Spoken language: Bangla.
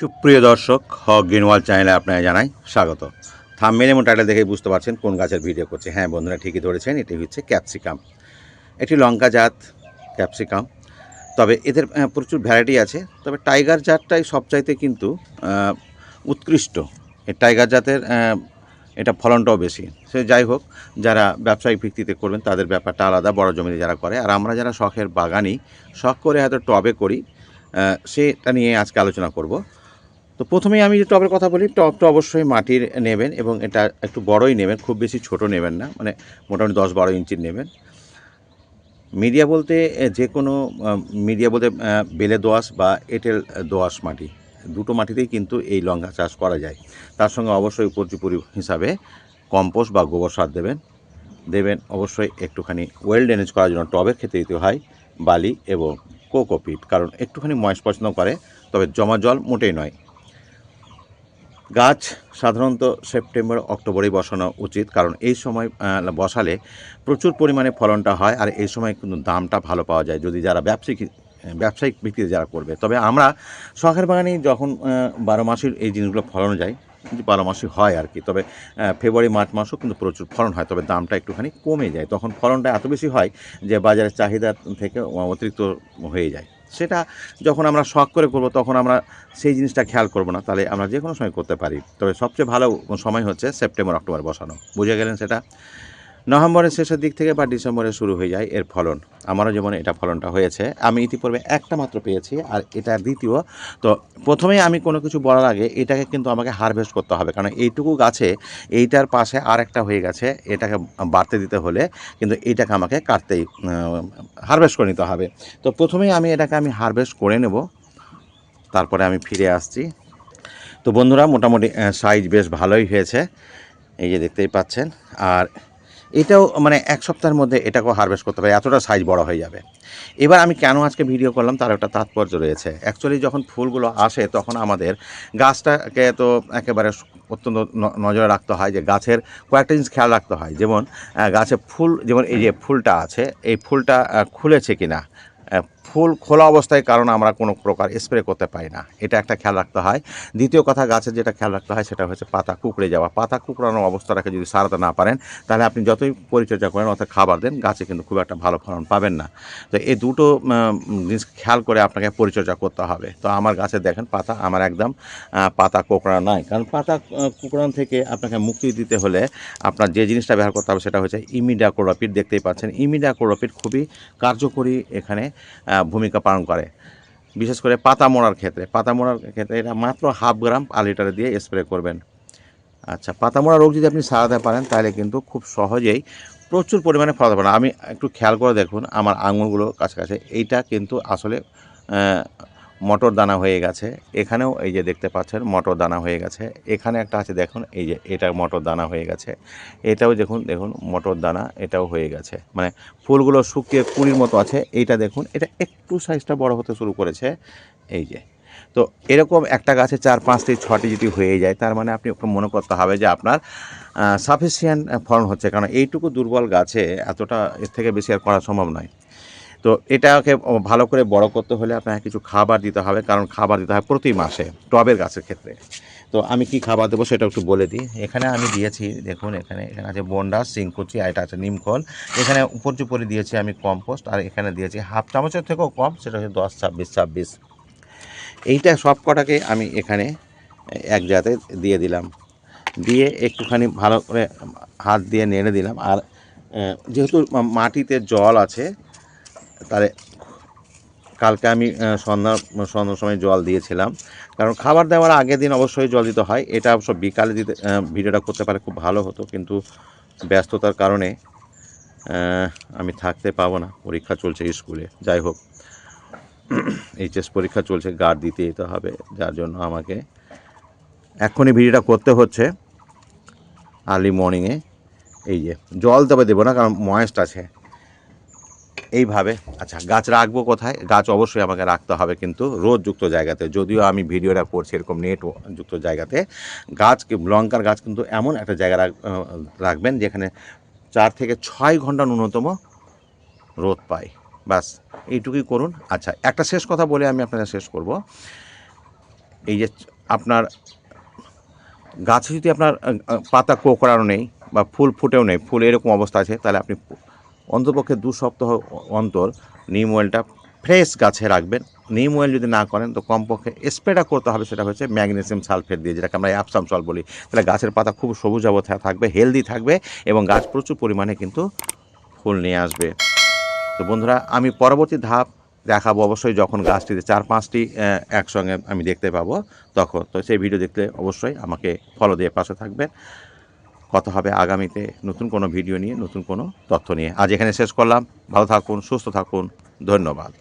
সুপ্রিয় দর্শক, হক গ্রিনওয়াল চ্যানেলে আপনাকে জানাই স্বাগত। থামমেল এবং টাইটেল দেখে বুঝতে পারছেন কোন গাছের ভিডিও করছে। হ্যাঁ বন্ধুরা, ঠিকই ধরেছেন, এটি হচ্ছে ক্যাপসিকাম এটি লঙ্কা জাত ক্যাপসিকাম তবে এদের প্রচুর ভ্যারাইটি আছে। তবে টাইগার জাতটাই সবচাইতে কিন্তু উৎকৃষ্ট। এই টাইগার জাতের এটা ফলনটাও বেশি। সে যাই হোক, যারা ব্যবসায়িক ভিত্তিতে করবেন, তাদের ব্যাপারটা আলাদা, বড় জমিতে যারা করে। আর আমরা যারা শখের বাগানি, শখ করে হয়তো টবে করি সেটা নিয়ে আজকে আলোচনা করব। তো প্রথমেই আমি যে টবের কথা বলি টবটা অবশ্যই মাটির নেবেন এবং এটা একটু বড়ই নেবেন, খুব বেশি ছোট নেবেন না মানে মোটামুটি দশ বারো ইঞ্চির নেবেন। মিডিয়া বলতে যে কোনো মিডিয়া বলতে বেলে দোআঁশ বা এঁটেল দোআঁশ মাটি, দুটো মাটিতেই কিন্তু এই লঙ্কা চাষ করা যায়। তার সঙ্গে অবশ্যই উপর্যুপরি হিসাবে কম্পোস্ট বা গোবর সার দেবেন। দেবেন অবশ্যই একটুখানি ওয়েল ড্রেনেজ করার জন্য টবের ক্ষেত্রে দিতে হয়, বালি এবং কোকোপিট, কারণ একটুখানি ময়েস পছন্দ করে, তবে জমা জল মোটেই নয়। গাছ সাধারণত সেপ্টেম্বর, অক্টোবরেই বসানো উচিত, কারণ এই সময় বসালে প্রচুর পরিমাণে ফলনটা হয় আর এই সময় কিন্তু দামটা ভালো পাওয়া যায় যদি যারা ব্যবসায়িক ব্যবসায়িক ভিত্তিতে যারা করবে। তবে আমরা শখের বাগানে যখন বারো মাসের এই জিনিসগুলো ফলানো যায় বারো মাসই হয় আর কি, তবে ফেব্রুয়ারি, মার্চ মাসও কিন্তু প্রচুর ফলন হয়, তবে দামটা একটুখানি কমে যায়। তখন ফলনটা এত বেশি হয় যে বাজারের চাহিদা থেকে অতিরিক্ত হয়ে যায়। সেটা যখন আমরা শখ করে করব, তখন আমরা সেই জিনিসটা খেয়াল করব না। তাহলে আমরা যে কোনো সময় করতে পারি। তবে সবচেয়ে ভালো সময় হচ্ছে সেপ্টেম্বর অক্টোবর বসানো। বুঝে গেলেন সেটা? নভেম্বরের শেষের দিক থেকে বা ডিসেম্বরে শুরু হয়ে যায় এর ফলন। আমারও যেমন এটা ফলনটা হয়েছে। আমি ইতিপূর্বে একটা মাত্র পেয়েছি আর এটা দ্বিতীয়। তো প্রথমেই আমি কোনো কিছু বলার আগে এটাকে কিন্তু আমাকে হারভেস্ট করতে হবে। কারণ এইটুকু গাছে এইটার পাশে আর একটা হয়ে গেছে এটাকে বাড়তে দিতে হলে। কিন্তু এটাকে আমাকে কাটতেই হারভেস্ট করে নিতে হবে। তো প্রথমেই আমি এটাকে আমি হারভেস্ট করে নেব। তারপরে আমি ফিরে আসছি। তো বন্ধুরা, মোটামুটি সাইজ বেশ ভালোই হয়েছে। এই যে দেখতেই পাচ্ছেন। আর এটাও মানে এক সপ্তাহের মধ্যে এটাকেও হারভেস্ট করতে পারে, এতটা সাইজ বড় হয়ে যাবে। এবার আমি কেন আজকে ভিডিও করলাম, তার একটা তাৎপর্য রয়েছে। অ্যাকচুয়ালি যখন ফুলগুলো আসে, তখন আমাদের গাছটাকে তো একেবারে অত্যন্ত নজরে রাখতে হয় যে গাছের কয়েকটা জিনিস খেয়াল রাখতে হয়। যেমন গাছে ফুল, যেমন এই যে ফুলটা আছে, এই ফুলটা খুলেছে কিনা ফুল খোলা অবস্থায় কারণ আমরা কোনো প্রকার স্প্রে করতে পারি না। এটা একটা খেয়াল রাখতে হয়। দ্বিতীয় কথা, গাছের যেটা খেয়াল রাখতে হয় সেটা হচ্ছে পাতা কুকড়ে যাওয়া। পাতা কুকড়ানো অবস্থাটাকে যদি সারাতে না পারেন, তাহলে আপনি যতই পরিচর্যা করেন, অর্থাৎ খাবার দেন, গাছে কিন্তু খুব একটা ভালো ফলন পাবেন না। তো এই দুটো জিনিস খেয়াল করে আপনাকে পরিচর্যা করতে হবে। তো আমার গাছে দেখেন, পাতা আমার একদম পাতা কোকড়া নাই। কারণ পাতা কুকড়ানো থেকে আপনাকে মুক্তি দিতে হলে আপনার যে জিনিসটা ব্যবহার করতে হবে সেটা হচ্ছে ইমিডাকোরপিড। দেখতেই পাচ্ছেন, ইমিডাকোরপিড খুবই কার্যকরী এখানে ভূমিকা পালন করে। বিশেষ করে পাতা মোড়ার ক্ষেত্রে। পাতা মোড়ার ক্ষেত্রে এটা মাত্র হাফ গ্রাম পার লিটারে দিয়ে স্প্রে করবেন। আচ্ছা পাতা মোড়া রোগ যদি আপনি সারাতে পারেন, তাহলে কিন্তু খুব সহজেই প্রচুর পরিমাণে ফলাতে পারেন আমি একটু খেয়াল করে দেখুন, আমার আঙুলগুলো কাছাকাছি। এইটা কিন্তু আসলে মটর দানা হয়ে গেছে। এখানেও এই যে দেখতে পাচ্ছেন, মটর দানা হয়ে গেছে। এখানে একটা আছে, দেখুন, এই যে এটা মটর দানা হয়ে গেছে। এটাও দেখুন দেখুন, মটর দানা, এটাও হয়ে গেছে। মানে ফুলগুলো শুকিয়ে কুড়ির মতো আছে। এইটা দেখুন, এটা একটু সাইজটা বড় হতে শুরু করেছে। এই যে। তো এরকম একটা গাছে চার, পাঁচটি, ছটি যদি হয়ে যায়, তার মানে আপনি মনে করতে হবে যে আপনার সাফিসিয়েন্ট ফলন হচ্ছে। কারণ এইটুকু দুর্বল গাছে এতটা এর থেকে বেশি আর করা সম্ভব নয়। তো এটাকে ভালো করে বড় করতে হলে আপনাকে কিছু খাবার দিতে হবে, কারণ খাবার দিতে হয় প্রতি মাসে, টবের গাছের ক্ষেত্রে। তো আমি কি খাবার দেবো সেটা একটু বলে দিই। এখানে আমি দিয়েছি, দেখুন এখানে এখানে আছে বন্ডা সিংকুচি আর এটা আছে নিমখোল। এখানে উপর চুপরি দিয়েছি আমি কম্পোস্ট, আর এখানে দিয়েছি হাফ চামচের থেকেও কম, সেটা হচ্ছে দশ, ছাব্বিশ ছাব্বিশ। এইটা সব কটাকে আমি এখানে এক জায়গাতে দিয়ে দিলাম। দিয়ে একটুখানি ভালো করে হাত দিয়ে নেড়ে দিলাম, আর যেহেতু মাটিতে জল আছে তাহলে কালকে আমি সন্ধ্যা, সন্ধ্যার সময় জল দিয়েছিলাম। কারণ খাবার দেওয়ার আগের দিন অবশ্যই জল দিতে হয়। এটা অবশ্য বিকালে দিতে ভিডিওটা করতে পারলে খুব ভালো হতো, কিন্তু ব্যস্ততার কারণে আমি থাকতে পাবো না। পরীক্ষা চলছে স্কুলে, যাই হোক। এইচএস পরীক্ষা চলছে গার্ড দিতে যেতে হবে, যার জন্য আমাকে এখনই ভিডিওটা করতে হচ্ছে আর্লি মর্নিংয়ে এই যে, জল তবে দেবো না, কারণ ময়েস্ট আছে। এইভাবে। আচ্ছা গাছ রাখব কোথায়? গাছ অবশ্যই আমাকে রাখতে হবে কিন্তু রোদযুক্ত জায়গাতে। যদিও আমি ভিডিওটা করছি এরকম নেট যুক্ত জায়গাতে, গাছ লঙ্কার গাছ কিন্তু এমন একটা জায়গা রাখ- রাখবেন যেখানে চার থেকে ছয় ঘণ্টা ন্যূনতম রোদ পায়। ব্যাস, এইটুকুই করুন। আচ্ছা একটা শেষ কথা বলে আমি আপনাকে শেষ করব। এই যে আপনার গাছে যদি আপনার পাতা কোকড়ানো নেই বা ফুল ফুটেও নেই, ফুল এরকম অবস্থা আছে, তাহলে আপনি অন্তপক্ষে দু সপ্তাহ অন্তর নিম অয়েলটা ফ্রেশ গাছে রাখবেন। নিম অয়েল যদি না করেন, তো কমপক্ষে স্প্রেটা করতে হবে, সেটা হচ্ছে ম্যাগনেসিয়াম সালফেট দিয়ে, যেটাকে আমরা অ্যাপসাম সল বলি। তাহলে গাছের পাতা খুব সবুজ অবস্থায় থাকবে হেলদি থাকবে এবং গাছ প্রচুর পরিমাণে কিন্তু ফুল নিয়ে আসবে। তো বন্ধুরা, আমি পরবর্তী ধাপ দেখাবো অবশ্যই যখন গাছটিতে চার পাঁচটি একসঙ্গে আমি দেখতে পাবো তখন। তো সেই ভিডিও দেখলে অবশ্যই আমাকে ফলো দিয়ে পাশে থাকবেন। কথা হবে আগামীতে নতুন কোনো ভিডিও নিয়ে, নতুন কোনো তথ্য নিয়ে। আজ এখানে শেষ করলাম। ভালো থাকুন, সুস্থ থাকুন। ধন্যবাদ।